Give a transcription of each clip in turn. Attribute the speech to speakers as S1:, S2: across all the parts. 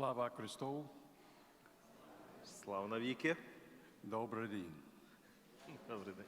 S1: Slava Christou,
S2: Слава навіки.
S1: Добрый день.
S2: Добрий день.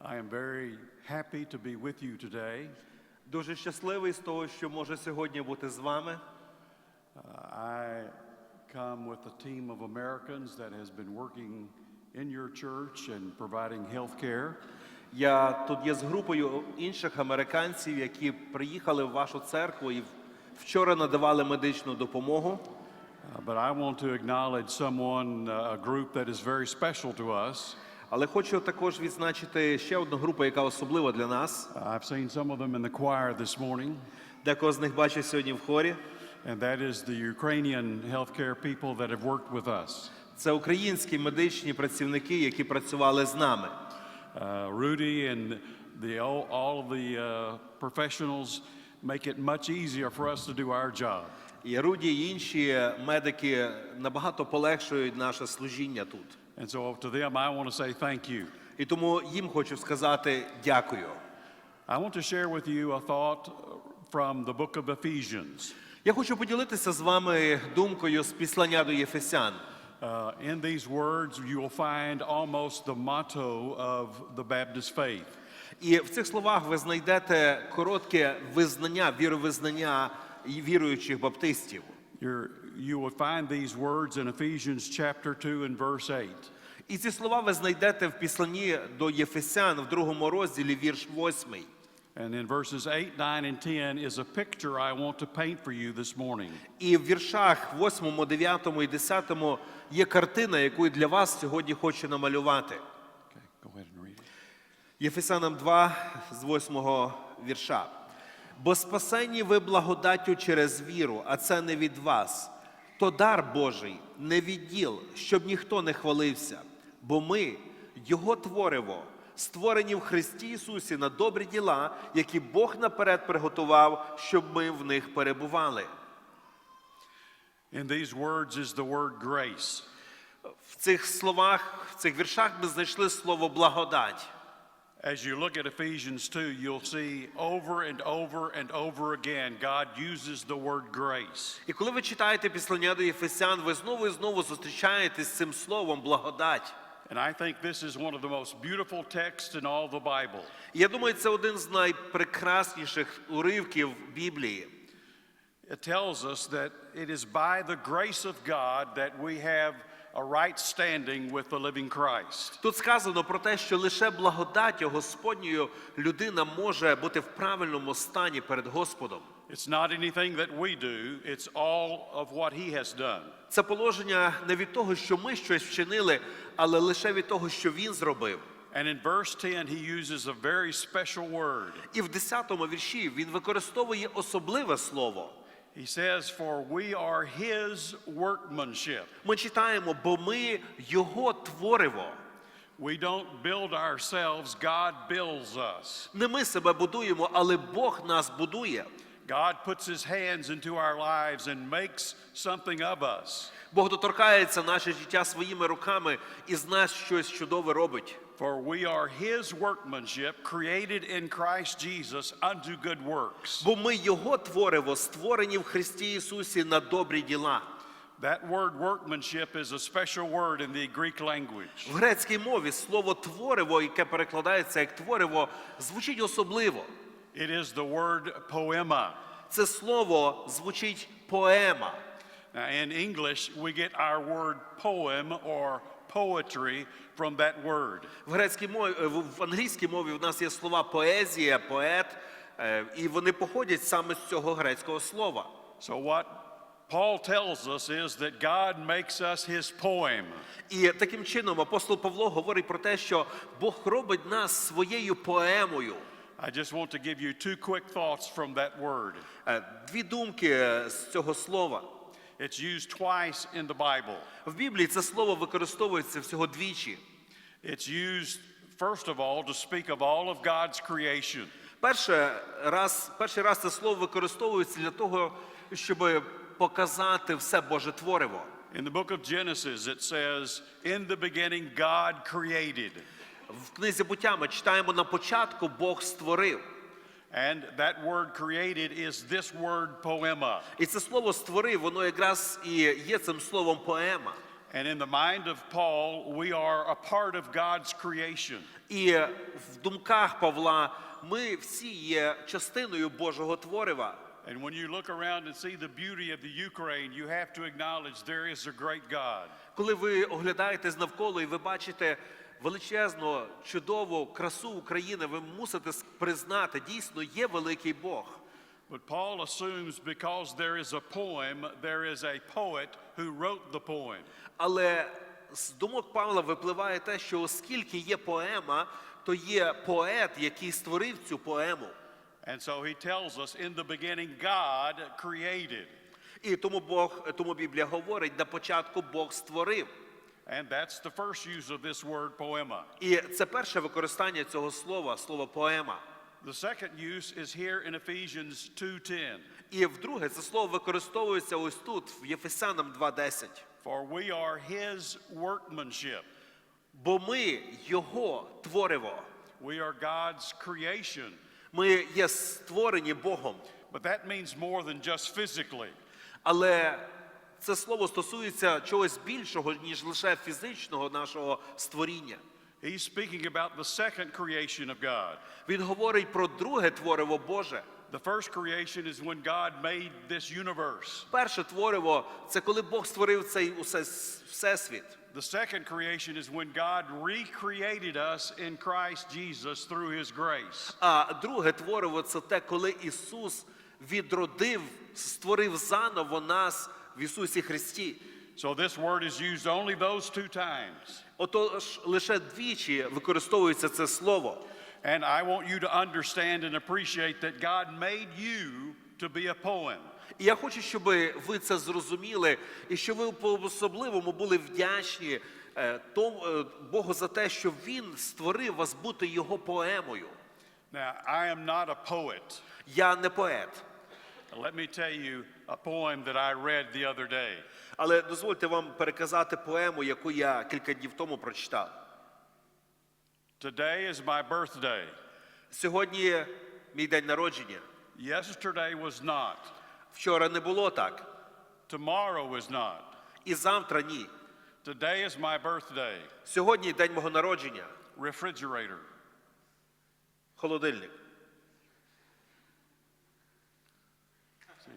S1: I am very happy to be with you today.
S2: Дуже щасливий з того, що може сьогодні бути з вами.
S1: Uh, I come with a team of Americans that has been working in your church and providing health care.
S2: Я тут є з групою інших американців, які приїхали в вашу церкву і вчора надавали медичну допомогу.
S1: Uh, but I want to acknowledge someone, uh, a group that is very special to us.
S2: Але хочу також відзначити ще одну групу, яка особлива для нас.
S1: Uh, I've seen some of them in the choir this morning,
S2: Декого з них бачив сьогодні в хорі.
S1: and that is the Ukrainian healthcare people that have worked with us.
S2: Це українські медичні працівники, які працювали з нами.
S1: Uh, Rudy and the, all, all of the uh, professionals make it much easier for us to do our job.
S2: І Руді і інші медики набагато полегшують наше служіння тут.
S1: And so to them, I want to say thank you.
S2: І тому їм хочу сказати дякую.
S1: I want to share with you a thought from the book of Ephesians.
S2: Я хочу поділитися з вами думкою з післання до Єфесян.
S1: Uh, in these words, you will find almost the motto of the Baptist faith.
S2: І в цих словах ви знайдете коротке визнання, віровизнання віруючих баптистів.
S1: You're, you will find these words in Ephesians chapter 2 and verse 8.
S2: І ці слова ви знайдете в післанні до Єфесян в другому розділі, вірш 8.
S1: And in verses 8, 9, and 10 is a picture I want to paint for you this morning.
S2: І в віршах 8, 9 і 10 є картина, яку для вас сьогодні хочу намалювати.
S1: Okay, go ahead and read it.
S2: Єфесянам 2 з 8 вірша. Бо спасені ви благодаттю через віру, а це не від вас. То дар Божий, не від діл, щоб ніхто не хвалився. Бо ми, Його твориво, створені в Христі Ісусі на добрі діла, які Бог наперед приготував, щоб ми в них перебували.
S1: In these words is the word grace.
S2: В цих словах, в цих віршах ми знайшли слово благодать.
S1: As you look at Ephesians 2, you'll see over and over and over again, God uses the word grace.
S2: І коли ви читаєте післання до Єфесян, ви знову і знову зустрічаєтесь з цим словом благодать.
S1: And I think this is one of the most beautiful texts in all the Bible.
S2: І Я думаю, це один з найпрекрасніших уривків Біблії.
S1: It tells us that it is by the grace of God that we have a right standing with the living Christ.
S2: Тут сказано про те, що лише благодаттю Господньою людина може бути в правильному стані перед Господом.
S1: It's not anything that we do, it's all of what He has done.
S2: Це положення не від того, що ми щось вчинили, але лише від того, що він зробив.
S1: And in verse 10, he uses a very special word.
S2: І в 10-му вірші він використовує особливе слово.
S1: He says, For we are His workmanship.
S2: Ми читаємо, бо ми його твориво.
S1: We don't build ourselves, God builds us.
S2: Не ми себе будуємо, але Бог нас будує.
S1: God puts His hands into our lives and makes something of us.
S2: Бог доторкається наше життя своїми руками і з нас щось чудове робить.
S1: For we are His workmanship, created in Christ Jesus unto good works.
S2: Бо ми його твориво, створені в Христі Ісусі на добрі діла.
S1: That word workmanship is a special word in the Greek language.
S2: В грецькій мові слово твориво, яке перекладається як твориво, звучить особливо.
S1: It is the word poema.
S2: Це слово звучить поема.
S1: Now, in English, we get our word poem or poetry from that word.
S2: В грецькій мові е, в англійській мові в нас є слова поезія, поет, е, і вони походять саме з цього грецького слова.
S1: So, what Paul tells us is that God makes us his poem.
S2: І таким чином апостол Павло говорить про те, що Бог робить нас своєю поемою.
S1: I just want to give you two quick thoughts from that word.
S2: Е, Дві думки з цього слова.
S1: It's used twice in the Bible.
S2: В Біблії це слово використовується всього двічі.
S1: It's used, first of all, to speak of all of God's creation.
S2: Перше раз, перший раз це слово використовується для того, щоб показати все Боже твориво.
S1: In the book of Genesis, it says, In the beginning, God created.
S2: В книзі буття ми читаємо на початку Бог створив.
S1: And that word created is this word poema.
S2: І це слово створив, воно якраз і є цим словом поема.
S1: And in the mind of Paul, we are a part of God's creation.
S2: І в думках Павла ми всі є частиною Божого творива.
S1: And when you look around and see the beauty of the Ukraine, you have to acknowledge there is a great God.
S2: Коли ви оглядаєтесь навколо і ви бачите величезну, чудову красу України, ви мусите признати, дійсно є великий Бог.
S1: But Paul assumes because there is a poem, there is a poet who wrote the poem.
S2: Але з думок Павла випливає те, що оскільки є поема, то є поет, який створив цю поему.
S1: And so he tells us in the beginning, God created.
S2: І тому Бог, тому Біблія говорить, на початку Бог створив.
S1: And that's the first use of this word poema.
S2: І це перше використання цього слова, слово поема.
S1: The second use is here in Ephesians 2:10.
S2: І вдруге, це слово використовується ось тут, в Єфесянам 2.10.
S1: For we are his workmanship.
S2: Бо ми його творимо.
S1: We are God's creation.
S2: Ми є створені Богом.
S1: But that means more than just physically.
S2: Але це слово стосується чогось більшого, ніж лише фізичного нашого створіння.
S1: He's speaking about the second creation of God.
S2: Він говорить про друге твориво Боже.
S1: The first creation is when God made this universe.
S2: Перше твориво це коли Бог створив цей усе, всесвіт.
S1: The second creation is when God recreated us in Christ Jesus through his grace.
S2: А друге твориво це те, коли Ісус відродив, створив заново нас в Ісусі Христі.
S1: So this word is used only those two times.
S2: Отож, лише двічі використовується це слово.
S1: And I want you to understand and appreciate that God made you to be a poem.
S2: І я хочу, щоб ви це зрозуміли, і щоб ви по особливому були вдячні е, тому, е, Богу за те, що Він створив вас бути його поемою.
S1: Now, I am not a poet.
S2: Я не поет.
S1: Let me tell you a poem that I read the other day.
S2: Але дозвольте вам переказати поему, яку я кілька днів тому прочитав.
S1: Today is my birthday.
S2: Сьогодні мій день народження.
S1: Yesterday was not.
S2: Вчора не було так,
S1: Tomorrow is not.
S2: і завтра ні.
S1: Today is my birthday.
S2: Сьогодні день мого народження.
S1: Refrigerator.
S2: Холодильник.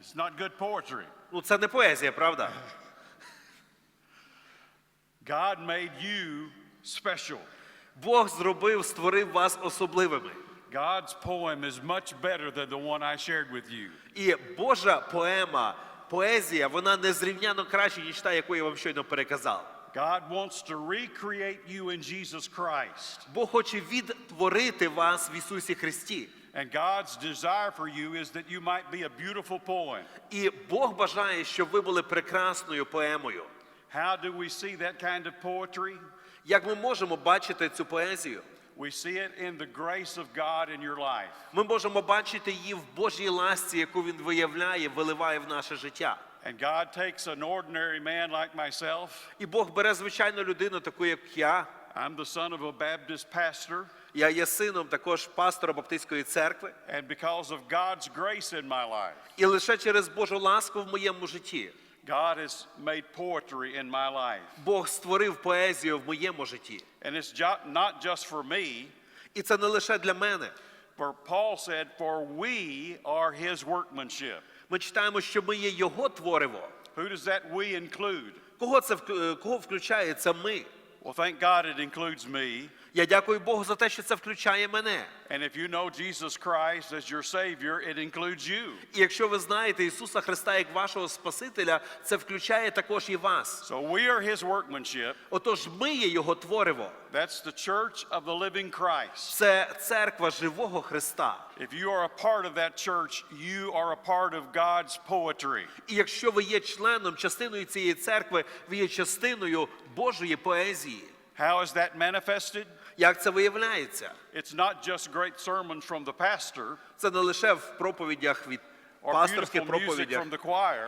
S1: It's not good poetry.
S2: Ну, це не поезія, правда?
S1: God made you special.
S2: Бог зробив, створив вас особливими.
S1: God's poem is much better than the one I shared with you.
S2: І Божа поема, поезія, вона незрівняно краще, ніж та, яку я вам щойно переказав.
S1: God wants to recreate you in Jesus Christ.
S2: Бог хоче відтворити вас в Ісусі Христі.
S1: And God's desire for you is that you might be a beautiful poem.
S2: І Бог бажає, щоб ви були прекрасною поемою.
S1: How do we see that kind of poetry?
S2: Як ми можемо бачити цю поезію?
S1: We see it in the grace of God in your life.
S2: Ми можемо бачити її в Божій ласці, яку Він виявляє, виливає в наше життя.
S1: And God takes an ordinary man like myself.
S2: І Бог бере звичайну людину, таку як я.
S1: I'm the son of a Baptist pastor.
S2: Я є сином також пастора Баптистської церкви.
S1: And because of God's grace in my life,
S2: І лише через Божу ласку в моєму житті
S1: God has made poetry in my life.
S2: Бог створив поезію в моєму житті.
S1: And it's not just for me,
S2: І це не лише для мене.
S1: for Paul said, For we are his workmanship.
S2: Ми читаємо, що ми є Його твориво.
S1: Who does that we include?
S2: Кого це кого включає? Це ми.
S1: Well, thank God it includes me.
S2: Я дякую Богу за те, що це включає мене.
S1: And if you know Jesus Christ as your Savior, it includes you.
S2: І якщо ви знаєте Ісуса Христа як вашого Спасителя, це включає також і вас.
S1: So we are his workmanship.
S2: Отож, ми є Його твориво.
S1: That's the church of the living Christ.
S2: Це церква живого Христа.
S1: If you are a part of that church, you are a part of God's poetry.
S2: І якщо ви є членом, частиною цієї церкви, ви є частиною Божої поезії.
S1: How is that manifested?
S2: Як це виявляється?
S1: It's not just great sermons from the pastor
S2: Це не лише в проповідях від пасторських проповідях,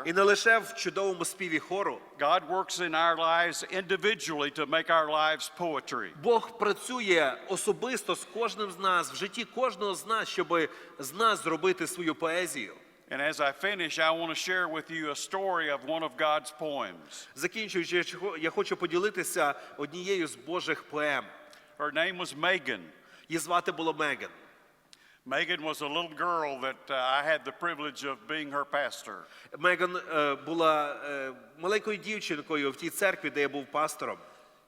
S2: і не лише в чудовому співі хору.
S1: God works in our lives individually to make our lives poetry.
S2: Бог працює особисто з кожним з нас, в житті кожного з нас, щоб з нас зробити свою поезію.
S1: And as I finish, I want to share with you a story of one of God's poems.
S2: Закінчуючи, я хочу поділитися однією з Божих поем.
S1: Her name was Megan.
S2: Її звати було Меган.
S1: Megan was a little girl that uh, I had the privilege of being her pastor.
S2: Меган е, була е, маленькою дівчинкою в тій церкві, де я був пастором.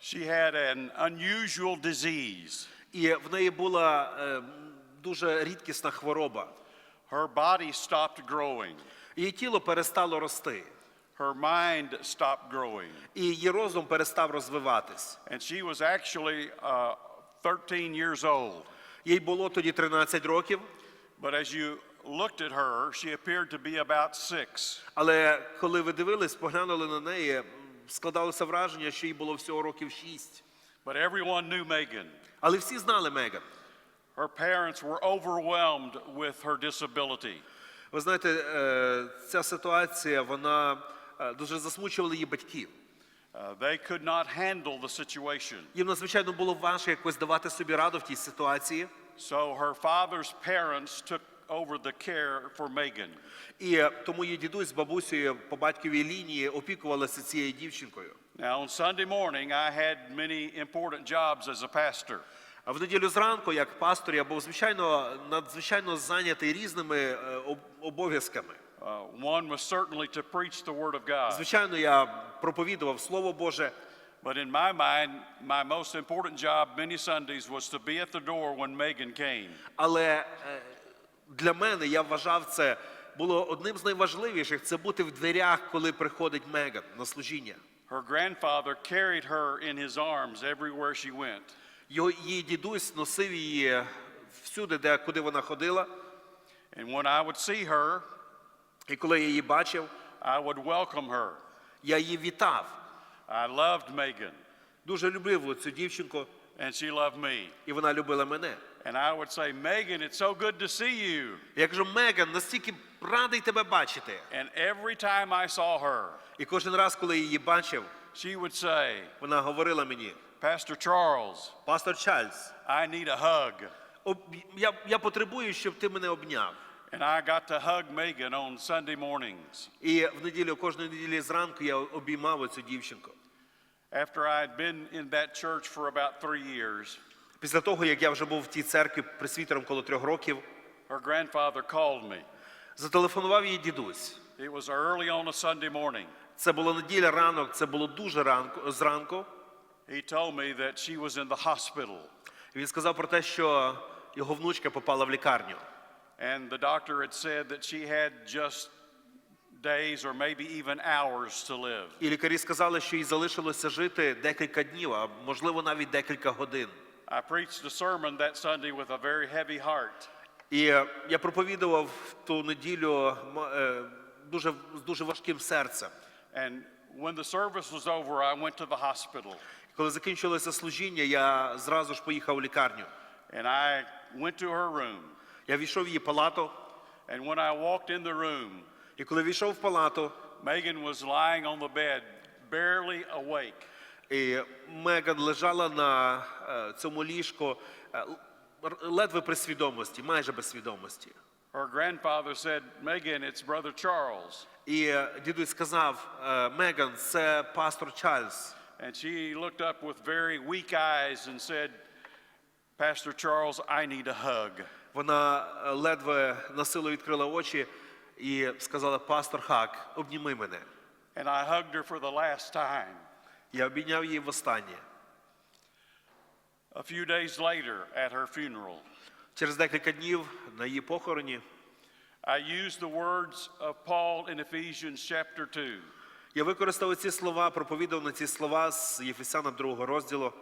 S1: She had an unusual disease.
S2: І в неї була е, дуже рідкісна хвороба.
S1: Her body stopped growing.
S2: Її тіло перестало рости,
S1: Her mind stopped growing.
S2: і її розум перестав розвиватись.
S1: And she was actually uh, 13 years old.
S2: Їй було тоді 13 років,
S1: But as you looked at her, she appeared to be about six.
S2: але коли ви дивились, поглянули на неї, м, складалося враження, що їй було всього років 6.
S1: But everyone knew Megan.
S2: Але всі знали Меган.
S1: Her parents were overwhelmed with her disability.
S2: Ви знаєте, е, ця ситуація вона е, дуже засмучувала її батьків.
S1: Uh, they could not handle the situation.
S2: Їм надзвичайно було важко якось давати собі раду в тій ситуації.
S1: So her father's parents took over the care for Megan.
S2: І е, тому її дідусь з бабусею по батьковій лінії опікувалися цією дівчинкою.
S1: Now, on Sunday morning, I had many important jobs as a pastor.
S2: А в неділю зранку, як пастор, я був звичайно надзвичайно зайнятий різними е, обов'язками.
S1: Uh, one was certainly to preach the Word of God.
S2: Звичайно, я проповідував Слово Боже.
S1: But in my mind, my most important job many Sundays was to be at the door when Megan came.
S2: Але е, для мене я вважав це було одним з найважливіших це бути в дверях, коли приходить Меган на служіння.
S1: Her grandfather carried her in his arms everywhere she went.
S2: Його її дідусь носив її всюди, де куди вона ходила.
S1: And when I would see her,
S2: І коли я її бачив,
S1: I would welcome her.
S2: я її вітав.
S1: I loved Megan,
S2: Дуже любив цю дівчинку,
S1: and she loved me.
S2: і вона любила мене.
S1: And I would say, Megan, it's so good to see you.
S2: Я кажу, Меган, настільки радий тебе бачити.
S1: And every time I saw her,
S2: І кожен раз, коли я її бачив,
S1: she would say,
S2: вона говорила мені:
S1: Pastor Charles,
S2: Пастор Чарльз,
S1: I need a hug.
S2: я, я потребую, щоб ти мене обняв.
S1: And I got to hug Megan on Sunday mornings.
S2: І в неділю, кожної неділі зранку я обіймав цю дівчинку.
S1: After I had been in that church for about three years,
S2: Після того, як я вже був в тій церкві присвітером коло трьох років,
S1: her grandfather called me.
S2: зателефонував її дідусь.
S1: It was early on a Sunday morning.
S2: Це була неділя ранок, це було дуже ранку, зранку.
S1: He told me that she was in the hospital.
S2: Він сказав про те, що його внучка попала в лікарню.
S1: And the doctor had said that she had just days or maybe even hours to live.
S2: І лікарі сказали, що їй залишилося жити декілька днів, а можливо навіть декілька годин.
S1: I preached a sermon that Sunday with a very heavy heart.
S2: І е, я проповідував в ту неділю м- е, дуже з дуже важким серцем.
S1: And when the service was over, I went to the hospital.
S2: Коли закінчилося служіння, я зразу ж поїхав у лікарню.
S1: And I went to her room.
S2: Я війшов в її палату,
S1: And when I walked in the room,
S2: і коли війшов в палату,
S1: Megan was lying on the bed, barely awake.
S2: і Меган лежала на е, цьому ліжку е, л- ледве при свідомості, майже без свідомості.
S1: Her grandfather said, Megan, it's Brother Charles.
S2: І е, дідусь сказав: е, Меган, це пастор Чарльз.
S1: And she looked up with very weak eyes and said, Pastor Charles, I need a hug.
S2: Вона е, ледве на силу відкрила очі і сказала: Пастор Хак, обніми мене.
S1: And I hugged her for the last time.
S2: Я обійняв її востаннє.
S1: A few days later, at her funeral,
S2: Через декілька днів на її похороні
S1: I used the words of Paul in Ephesians chapter 2.
S2: я використав ці слова, проповідав на ці слова з Єфесяна 2 розділу.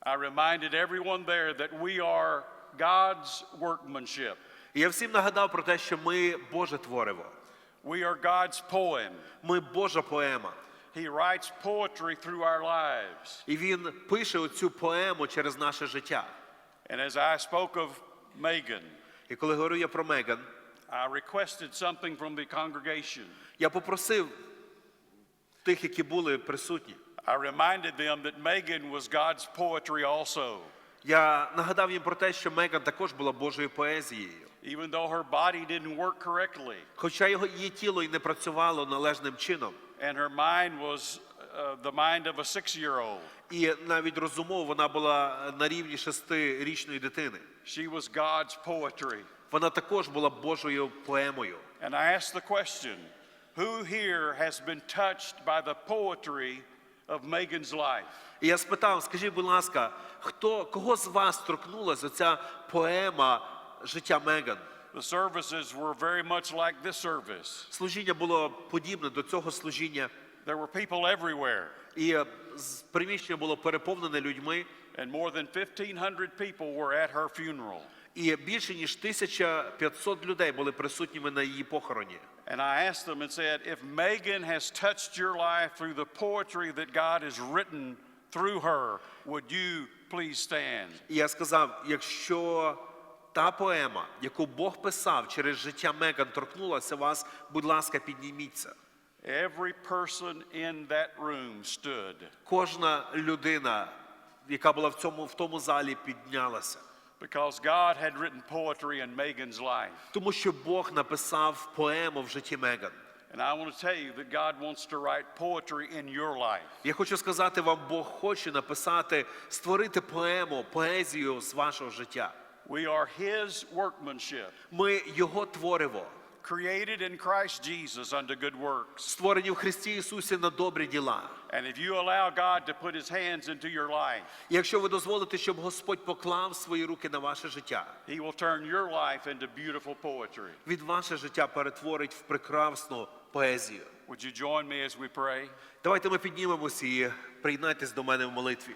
S1: I reminded everyone there that we are God's workmanship.
S2: І я всім нагадав про те, що ми Боже твориво.
S1: We are God's poem.
S2: Ми Божа поема.
S1: He writes poetry through our lives.
S2: І він пише оцю поему через наше життя.
S1: And as I spoke of Megan,
S2: І коли говорю я про Меган,
S1: I requested something from the congregation.
S2: Я попросив тих, які були присутні.
S1: I reminded them that Megan was God's poetry also.
S2: Я нагадав їм про те, що Меган також була Божою поезією.
S1: Even though her body didn't work correctly
S2: Хоча його її тіло і не працювало належним чином,
S1: and her mind was uh, the mind of a six year old,
S2: і навіть розумово вона була на рівні шестирічної дитини.
S1: she was God's poetry.
S2: Вона також була Божою поемою.
S1: And I asked the question who here has been touched by the poetry of Megan's life?
S2: І я спитав, скажіть, будь ласка, хто кого з вас торкнулася ця поема життя Меган?
S1: The services were very much like this service.
S2: Служіння було подібне до цього служіння,
S1: There were people everywhere,
S2: і е, приміщення було переповнене людьми,
S1: and more than 1,500 people were at her funeral.
S2: і більше ніж 1500 людей були присутніми на її похороні.
S1: And I asked them and said, if Megan has touched your life through the poetry that God has written through her, would you please stand?
S2: І я сказав: якщо та поема, яку Бог писав через життя Меган, торкнулася вас, будь ласка, підніміться.
S1: Every person in that room stood.
S2: Кожна людина, яка була в цьому в тому залі, піднялася.
S1: Because God had written poetry in Megan's life.
S2: Тому що Бог написав поему в житті Меган.
S1: And I want to tell you that God wants to write poetry in your life.
S2: Я хочу сказати вам, Бог хоче написати, створити поему, поезію з вашого життя.
S1: We are His workmanship,
S2: Ми його творимо,
S1: created in Christ Jesus unto good works.
S2: створені в Христі Ісусі на добрі діла.
S1: And if you allow God to put His hands into your life,
S2: Якщо ви дозволите, щоб Господь поклав свої руки на ваше життя,
S1: He will turn your life into beautiful poetry.
S2: від ваше життя перетворить в прекрасну поезію.
S1: Would you join me as we pray?
S2: Давайте ми піднімемося і приєднайтесь до мене в молитві.